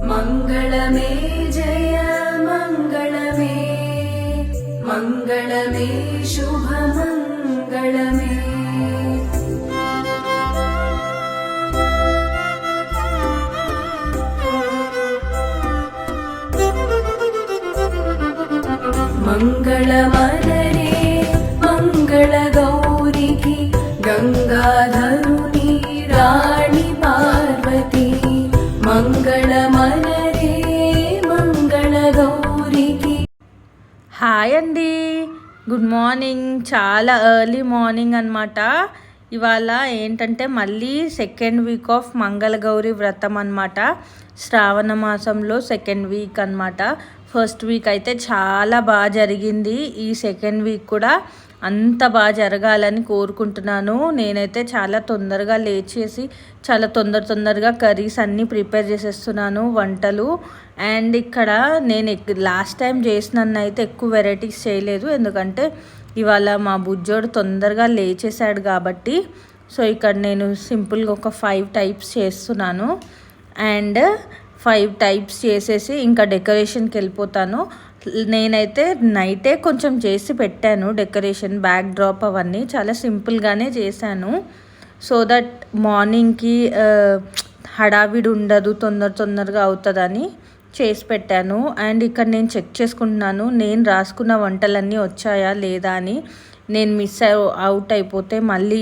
മംഗളമേ ജയ മംഗളമേ. മംഗളമേ ശുഭമംഗളമേ മംഗളമലരേ മംഗള గుడ్ మార్నింగ్. చాలా ఎర్లీ మార్నింగ్ అనమాట ఇవాళ ఏంటంటే మళ్ళీ సెకండ్ వీక్ ఆఫ్ మంగళగౌరి వ్రతం అనమాట శ్రావణ మాసంలో సెకండ్ వీక్ అనమాట ఫస్ట్ వీక్ అయితే చాలా బాగా జరిగింది. ఈ సెకండ్ వీక్ కూడా అంత బాగా జరగాలని కోరుకుంటున్నాను. నేనైతే చాలా తొందరగా లేచేసి చాలా తొందర తొందరగా కర్రీస్ అన్నీ ప్రిపేర్ చేసేస్తున్నాను వంటలు. అండ్ ఇక్కడ నేను లాస్ట్ టైం చేసినన్నైతే అయితే ఎక్కువ వెరైటీస్ చేయలేదు. ఎందుకంటే ఇవాళ మా బుజ్జోడు తొందరగా లేచేసాడు కాబట్టి సో ఇక్కడ నేను సింపుల్గా ఒక ఫైవ్ టైప్స్ చేస్తున్నాను. అండ్ ఫైవ్ టైప్స్ చేసేసి ఇంకా డెకరేషన్కి వెళ్ళిపోతాను. నేనైతే నైటే కొంచెం చేసి పెట్టాను డెకరేషన్ బ్యాక్ డ్రాప్ అవన్నీ. చాలా సింపుల్గానే చేశాను. సో దట్ మార్నింగ్కి హడావిడి ఉండదు తొందర తొందరగా అవుతుందని చేసి పెట్టాను. అండ్ ఇక్కడ నేను చెక్ చేసుకుంటున్నాను నేను రాసుకున్న వంటలన్నీ వచ్చాయా లేదా అని. నేను మిస్ అవుట్ అయిపోతే మళ్ళీ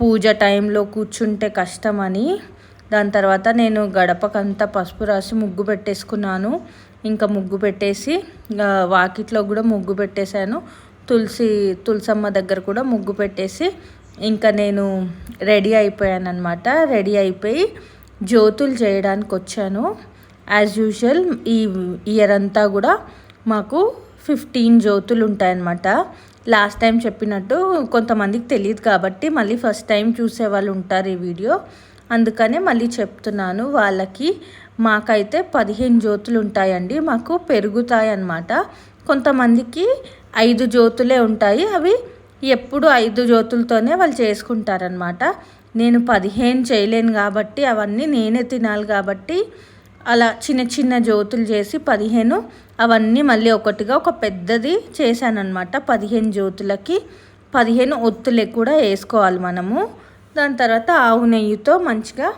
పూజ టైంలో కూర్చుంటే కష్టమని. దాని తర్వాత నేను గడపకంతా పసుపు రాసి ముగ్గు పెట్టేసుకున్నాను. ఇంకా ముగ్గు పెట్టేసి వాకిట్లో కూడా ముగ్గు పెట్టేశాను. తులసి తులసమ్మ దగ్గర కూడా ముగ్గు పెట్టేసి ఇంకా నేను రెడీ అయిపోయాను అనమాట రెడీ అయిపోయి జ్యోతులు చేయడానికి వచ్చాను. యాజ్ యూజువల్ ఈ ఇయర్ అంతా కూడా మాకు ఫిఫ్టీన్ జ్యోతులు ఉంటాయన్నమాట. లాస్ట్ టైం చెప్పినట్టు కొంతమందికి తెలియదు కాబట్టి మళ్ళీ ఫస్ట్ టైం చూసే వాళ్ళు ఉంటారు ఈ వీడియో అందుకనే మళ్ళీ చెప్తున్నాను వాళ్ళకి మాకైతే పదిహేను జ్యోతులు ఉంటాయండి మాకు పెరుగుతాయి అన్నమాట కొంతమందికి ఐదు జ్యోతులే ఉంటాయి. అవి ఎప్పుడు ఐదు జ్యోతులతోనే వాళ్ళు చేసుకుంటారనమాట నేను పదిహేను చేయలేను కాబట్టి అవన్నీ నేనే తినాలి కాబట్టి అలా చిన్న చిన్న జ్యోతులు చేసి పదిహేను అవన్నీ మళ్ళీ ఒకటిగా ఒక పెద్దది చేశానమాట పదిహేను జ్యోతులకి. పదిహేను ఒత్తులే కూడా వేసుకోవాలి మనము. దాని తర్వాత ఆవు నెయ్యితో మంచిగా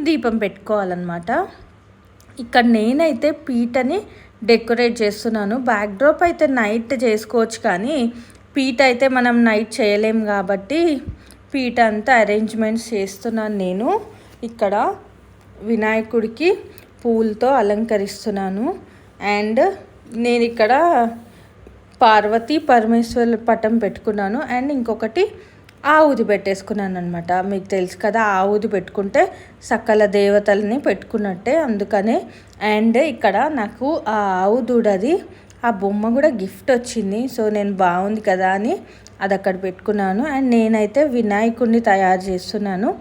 దీపం పెట్టుకోవాలన్నమాట. ఇక్కడ నేనైతే పీటని డెకరేట్ చేస్తున్నాను. బ్యాక్ డ్రాప్ అయితే నైట్ చేసుకోవచ్చు కానీ పీట అయితే మనం నైట్ చేయలేం కాబట్టి పీట అంతా అరేంజ్మెంట్స్ చేస్తున్నాను నేను. ఇక్కడ వినాయకుడికి పూలతో అలంకరిస్తున్నాను. అండ్ నేను ఇక్కడ పార్వతీ పరమేశ్వరుల పటం పెట్టుకున్నాను. అండ్ ఇంకొకటి ఆవుది పెట్టేసుకున్నాను అనమాట మీకు తెలుసు కదా ఆవుది పెట్టుకుంటే సకల దేవతల్ని పెట్టుకున్నట్టే అందుకనే. అండ్ ఇక్కడ నాకు ఆ ఆవు దూడది ఆ బొమ్మ కూడా గిఫ్ట్ వచ్చింది. సో నేను బాగుంది కదా అని అది అక్కడ పెట్టుకున్నాను. అండ్ నేనైతే వినాయకుడిని తయారు చేస్తున్నాను.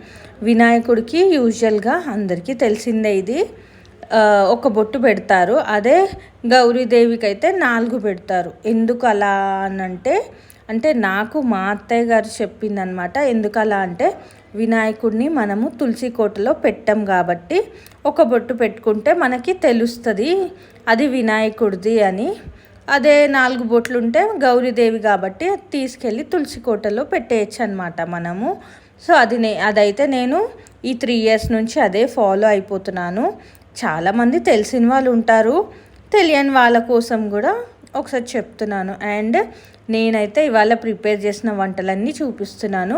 వినాయకుడికి యూజువల్గా అందరికీ తెలిసిందే ఇది. ఒక బొట్టు పెడతారు. అదే గౌరీదేవికి అయితే నాలుగు పెడతారు. ఎందుకు అలా అనంటే అంటే నాకు మా అత్తయ్య గారు చెప్పిందనమాట ఎందుకలా అంటే వినాయకుడిని మనము తులసి కోటలో పెట్టాం కాబట్టి ఒక బొట్టు పెట్టుకుంటే మనకి తెలుస్తుంది అది వినాయకుడిది అని. అదే నాలుగు బొట్లు ఉంటే గౌరీదేవి కాబట్టి తీసుకెళ్ళి తులసి కోటలో పెట్టేయచ్చు అనమాట మనము. సో అది నే అదైతే నేను ఈ త్రీ ఇయర్స్ నుంచి అదే ఫాలో అయిపోతున్నాను. చాలామంది తెలిసిన వాళ్ళు ఉంటారు తెలియని వాళ్ళ కోసం కూడా ఒకసారి చెప్తున్నాను. అండ్ నేనైతే ఇవాళ ప్రిపేర్ చేసిన వంటలన్నీ చూపిస్తున్నాను.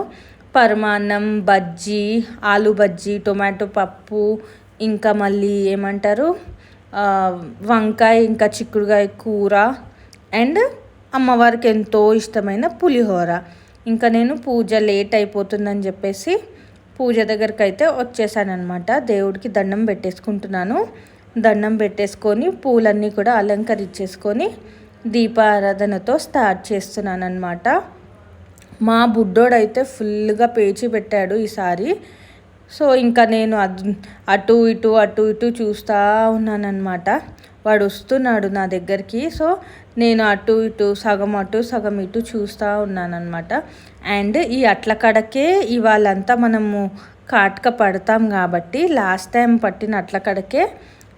పరమాన్నం బజ్జీ ఆలు బజ్జీ టొమాటో పప్పు ఇంకా మళ్ళీ ఏమంటారు? వంకాయ ఇంకా చిక్కుడుకాయ కూర అండ్ అమ్మవారికి ఎంతో ఇష్టమైన పులిహోర. ఇంకా నేను పూజ లేట్ అయిపోతుందని చెప్పేసి పూజ దగ్గరికి అయితే వచ్చేసానమాట దేవుడికి దండం పెట్టేసుకుంటున్నాను. దండం పెట్టేసుకొని పూలన్నీ కూడా అలంకరించేసుకొని దీపారాధనతో స్టార్ట్ చేస్తున్నాను అనమాట మా బుడ్డోడైతే ఫుల్గా పేచి పెట్టాడు ఈసారి. సో ఇంకా నేను అటు ఇటు అటు ఇటు చూస్తూ ఉన్నానన్నమాట. వాడు వస్తున్నాడు నా దగ్గరికి. సో నేను అటు ఇటు సగం అటు సగం ఇటు చూస్తూ ఉన్నానన్నమాట. అండ్ ఈ అట్ల కడకే ఇవాళంతా మనము కాటక పడతాం కాబట్టి లాస్ట్ టైం పట్టిన అట్ల కడకే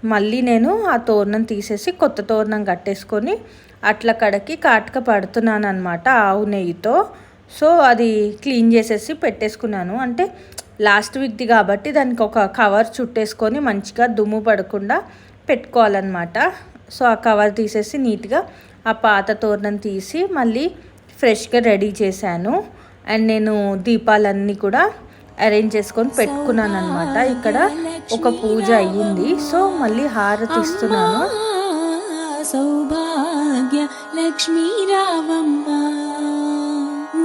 మళ్ళీ నేను ఆ తోరణం తీసేసి కొత్త తోరణం కట్టేసుకొని అట్ల కడకి కాటుక పడుతున్నాను అనమాట ఆవు నెయ్యితో. సో అది క్లీన్ చేసేసి పెట్టేసుకున్నాను. అంటే లాస్ట్ వీక్ది కాబట్టి దానికి ఒక కవర్ చుట్టేసుకొని మంచిగా దుమ్ము పడకుండా పెట్టుకోవాలన్నమాట. సో ఆ కవర్ తీసేసి నీట్గా ఆ పాత తోరణం తీసి మళ్ళీ ఫ్రెష్గా రెడీ చేశాను. అండ్ నేను దీపాలన్నీ కూడా అరేంజ్ చేసుకొని పెట్టుకున్నాను అనమాట ఇక్కడ ఒక పూజ అయ్యింది. సో మళ్ళీ హారతి ఇస్తున్నాను. సౌభాగ్య లక్ష్మీరావమ్మ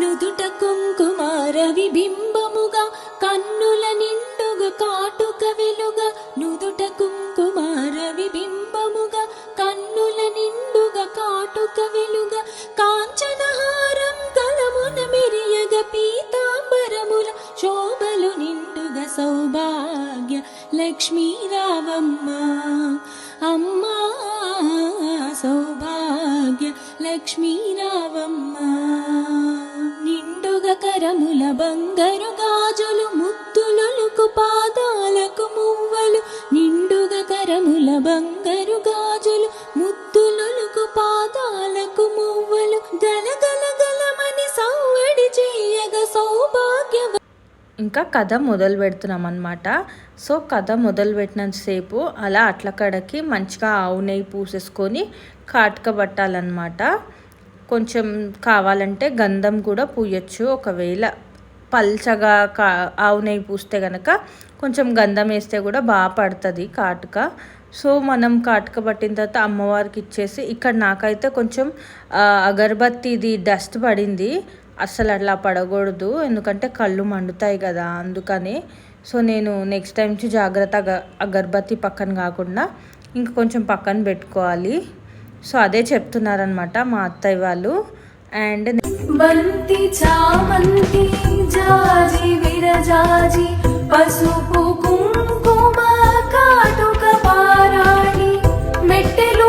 నుదుట కుంకుమార విబింబముగా కన్నుల నిండుగా కాటుక వెలుగా నుదుట కుంకుమార విబింబముగా కన్నుల నిండుగా కాటుక వెలుగా కాంచనహారం కలమున మెరియగ పీతాంబరముల శోభలు నిండుగా సౌభాగ్య లక్ష్మీ లక్ష్మీ రావమ్మ నిండుగ కరముల బంగారు గాజులు ముత్తులకు పాదాలకు మువ్వలు నిండుగ కరముల బంగారు గాజులు ముత్తులకు పాదాలకు మువ్వలు గలగల గలమని సౌవడి చేయగ సౌభాగ్య ఇంకా కథ మొదలు పెడుతున్నాం అనమాట సో కథ మొదలు పెట్టినంతసేపు అలా అట్ల కడకి మంచిగా ఆవు నెయ్యి పూసేసుకొని కాటుక పట్టాలన్నమాట కొంచెం కావాలంటే గంధం కూడా పూయచ్చు. ఒకవేళ పల్చగా కా ఆవు నెయ్యి పూస్తే కనుక కొంచెం గంధం వేస్తే కూడా బాగా పడుతుంది కాటుక. సో మనం కాటుక పట్టిన తర్వాత అమ్మవారికి ఇచ్చేసి ఇక్కడ నాకైతే కొంచెం అగరబత్తిది డస్ట్ పడింది. అస్సలు అట్లా పడకూడదు. ఎందుకంటే కళ్ళు మండుతాయి కదా అందుకని. సో నేను నెక్స్ట్ టైం నుంచి జాగ్రత్తగా అగరబత్తి పక్కన కాకుండా ఇంకా కొంచెం పక్కన పెట్టుకోవాలి. సో అదే చెప్తున్నారనమాట మా అత్తయ్య వాళ్ళు. అండ్ బంతి చామంతి జాజి విరజాజి పసుపు కుంకుమ కాటుక పారాణి మెట్టెలు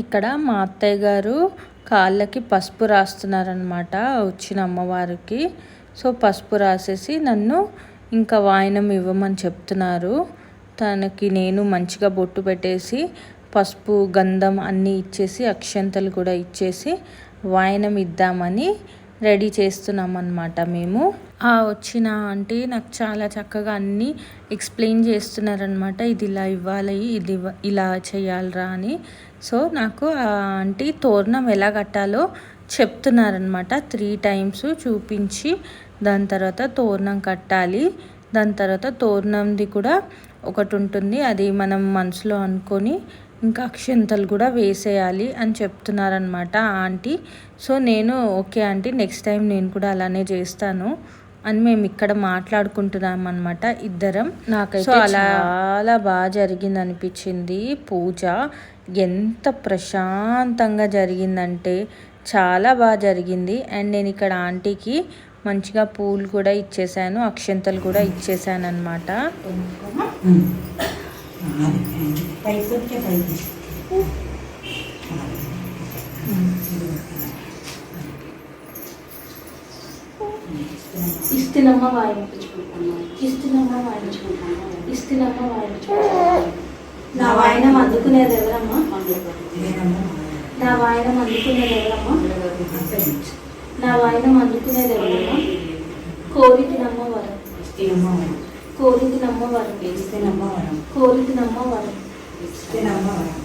ఇక్కడ మా అత్తయ్య గారు కాళ్ళకి పసుపు రాస్తున్నారనమాట వచ్చిన అమ్మవారికి. సో పసుపు రాసేసి నన్ను ఇంకా వాయనం ఇవ్వమని చెప్తున్నారు. తనకి నేను మంచిగా బొట్టు పెట్టేసి పసుపు గంధం అన్నీ ఇచ్చేసి అక్షంతలు కూడా ఇచ్చేసి వాయనం ఇద్దామని రెడీ చేస్తున్నాం అన్నమాట మేము. ఆ వచ్చిన ఆంటీ నాకు చాలా చక్కగా అన్నీ ఎక్స్ప్లెయిన్ చేస్తున్నారనమాట ఇది ఇలా ఇవ్వాలి ఇది ఇలా చేయాలరా అని. సో నాకు ఆ ఆంటీ తోరణం ఎలా కట్టాలో చెప్తున్నారనమాట త్రీ టైమ్స్ చూపించి దాని తర్వాత తోరణం కట్టాలి దాని తర్వాత తోరణంది కూడా ఒకటి ఉంటుంది అది మనం మనసులో అనుకొని ఇంకా అక్షంతలు కూడా వేసేయాలి అని చెప్తున్నారనమాట ఆంటీ. సో నేను ఓకే ఆంటీ నెక్స్ట్ టైం నేను కూడా అలానే చేస్తాను అని మేము ఇక్కడ మాట్లాడుకుంటున్నాం అనమాట ఇద్దరం. నాకైతే చాలా బాగా జరిగింది అనిపించింది పూజ. ఎంత ప్రశాంతంగా జరిగిందంటే చాలా బాగా జరిగింది. అండ్ నేను ఇక్కడ ఆంటీకి మంచిగా పూలు కూడా ఇచ్చేసాను అక్షంతలు కూడా ఇచ్చేసాను అనమాట ఇస్తున్నమ్మ ఇస్తున్నమ్మ ఇస్తున్నమ్మ నా వాయనం అందుకునేది ఎవరమ్మా నా వాయనం అందుకునేది ఎవరమ్మా నా వాయనం అందుకునేది ఎవరమ్మా కోరికి నమ్మవరం కోరికి నమ్మవరం. కోరికి నమ్మవరం. ఇస్తేనమ్మవరం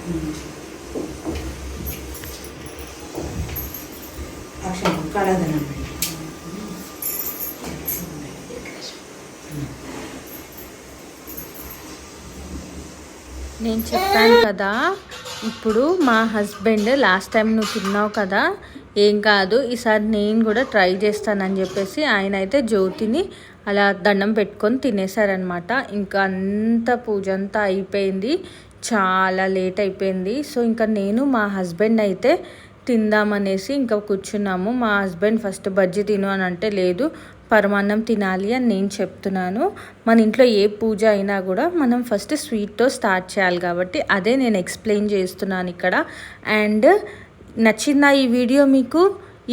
అక్షరం కళదనం నేను చెప్పాను కదా ఇప్పుడు మా హస్బెండ్ లాస్ట్ టైం నువ్వు తిన్నావు కదా ఏం కాదు ఈసారి నేను కూడా ట్రై చేస్తానని చెప్పేసి ఆయన అయితే జ్యోతిని అలా దండం పెట్టుకొని తినేశారనమాట ఇంకా అంత పూజ అంతా అయిపోయింది. చాలా లేట్ అయిపోయింది. సో ఇంకా నేను మా హస్బెండ్ అయితే తిందామనేసి ఇంకా కూర్చున్నాము. మా హస్బెండ్ ఫస్ట్ బజ్జీ తిను అని అంటే లేదు పరమాన్నం తినాలి అని నేను చెప్తున్నాను. మన ఇంట్లో ఏ పూజ అయినా కూడా మనం ఫస్ట్ స్వీట్తో స్టార్ట్ చేయాలి కాబట్టి అదే నేను ఎక్స్ప్లెయిన్ చేస్తున్నాను ఇక్కడ. అండ్ నచ్చిందా ఈ వీడియో మీకు?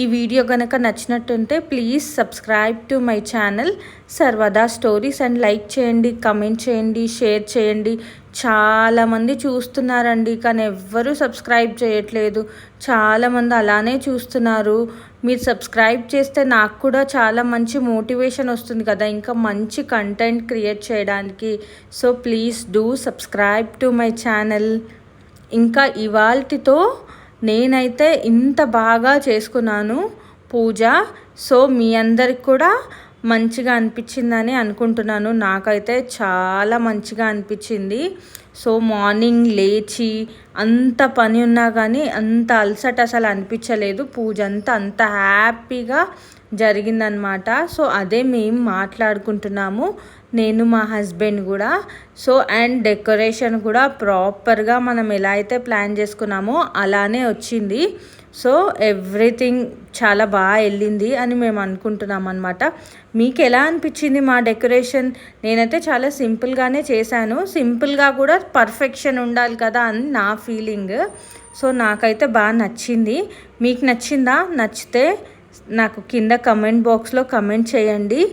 ఈ వీడియో కనుక నచ్చినట్టుంటే please subscribe to my channel. Sarvada stories and like చేయండి కమెంట్ చేయండి షేర్ చేయండి. చాలామంది చూస్తున్నారండి కానీ ఎవ్వరూ సబ్స్క్రైబ్ చేయట్లేదు. చాలామంది అలానే చూస్తున్నారు. మీరు సబ్స్క్రైబ్ చేస్తే నాకు కూడా చాలా మంచి మోటివేషన్ వస్తుంది కదా ఇంకా మంచి కంటెంట్ క్రియేట్ చేయడానికి. So please do subscribe to my channel. ఇంకా ఇవాల్టితో నేనైతే ఇంత బాగా చేసుకున్నాను పూజ. సో మీ అందరికి కూడా మంచిగా అనిపించిందని అనుకుంటున్నాను. నాకైతే చాలా మంచిగా అనిపించింది. సో మార్నింగ్ లేచి అంత పని ఉన్నా కానీ అంత అలసట అసలు అనిపించలేదు. పూజ అంతా అంత హ్యాపీగా జరిగిందనమాట. సో అదే మేము మాట్లాడుకుంటున్నాము. నేను మా హస్బెండ్ కూడా. సో అండ్ డెకరేషన్ కూడా ప్రాపర్గా మనం ఎలా అయితే ప్లాన్ చేసుకున్నామో అలానే వచ్చింది. సో ఎవ్రీథింగ్ చాలా బాగా వెళ్ళింది అని మేము అనుకుంటున్నాం అనమాట మీకు ఎలా అనిపించింది మా డెకరేషన్? నేనైతే చాలా సింపుల్గానే చేశాను. సింపుల్గా కూడా పర్ఫెక్షన్ ఉండాలి కదా అని నా ఫీలింగ్. సో నాకైతే బాగా నచ్చింది. మీకు నచ్చిందా? నచ్చితే నాకు కింద కమెంట్ బాక్స్లో కమెంట్ చేయండి.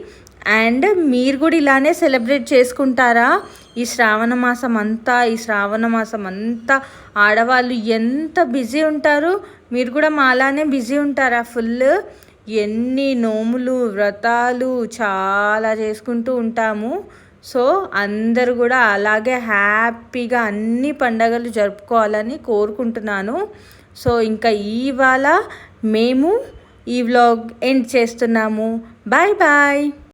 అండ్ మీరు కూడా ఇలానే సెలబ్రేట్ చేసుకుంటారా? ఈ శ్రావణ మాసం అంతా ఈ శ్రావణ మాసం అంతా ఆడవాళ్ళు ఎంత బిజీ ఉంటారు? మీరు కూడా మాలానే బిజీ ఉంటారా ఫుల్? ఎన్ని నోములు వ్రతాలు చాలా చేసుకుంటూ ఉంటాము. సో అందరు కూడా అలాగే హ్యాపీగా అన్ని పండగలు జరుపుకోవాలని కోరుకుంటున్నాను. సో ఇంకా ఇవాళ మేము ఈ వ్లాగ్ ఎండ్ చేస్తున్నాము. Bye bye!